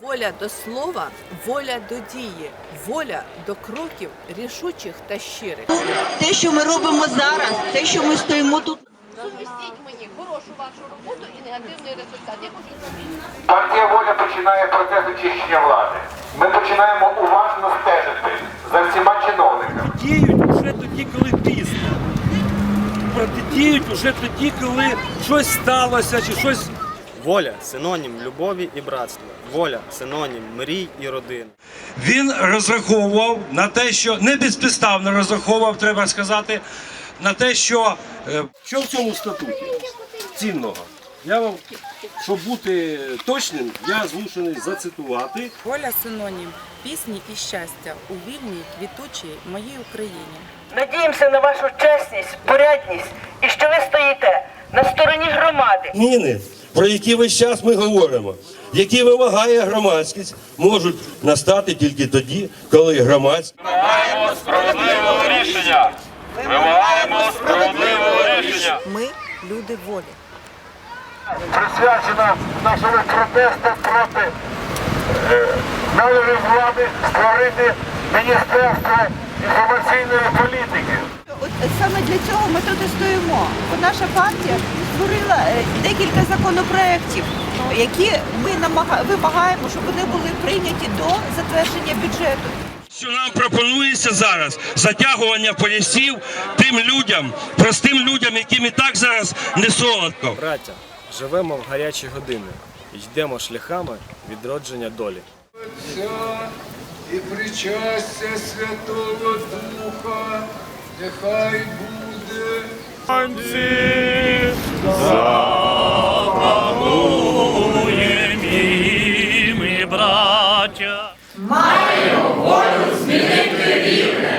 Воля до слова, воля до дії, воля до кроків рішучих та щирих. Те, що ми робимо зараз, те, що ми стоїмо тут. Сумістіть мені хорошу вашу роботу і негативний результат. Я хочу. Партія воля починає процес очищення влади. Ми починаємо уважно стежити за всіма чиновниками. діють вже тоді, коли пізно. Протидіють вже тоді, коли щось сталося чи щось. Воля синонім любові і братства. Воля синонім мрій і родин. Він розраховував на те, що не безпідставно розраховував, треба сказати, на те, що е, Що в цьому статуті цінного? Я вам, щоб бути точним, я змушений зацитувати. Воля синонім пісні і щастя у вільній, квітучій моїй Україні. Надіємося на вашу чесність, порядність і що ви стоїте на стороні громади. Зміни, про які весь час ми говоримо, які вимагає громадськість, можуть настати тільки тоді, коли громадськість Вимагаємо справедливого рішення. Вимагаємо справедливого рішення. Ми люди волі. Присвячена нашому протесту проти е, намірів влади створити Міністерство інформаційної політики. От саме для цього ми тут і стоїмо. Бо наша партія створила е, декілька законопроєктів, які ми вимагаємо, щоб вони були прийняті до затвердження бюджету. що нам пропонується зараз затягування поясів тим людям, простим людям, яким і так зараз не солодко. Браття, живемо в гарячі години йдемо шляхами відродження долі. і причастя Святого Духа, нехай буде. Запануєм і. Маю волю змінити рівне.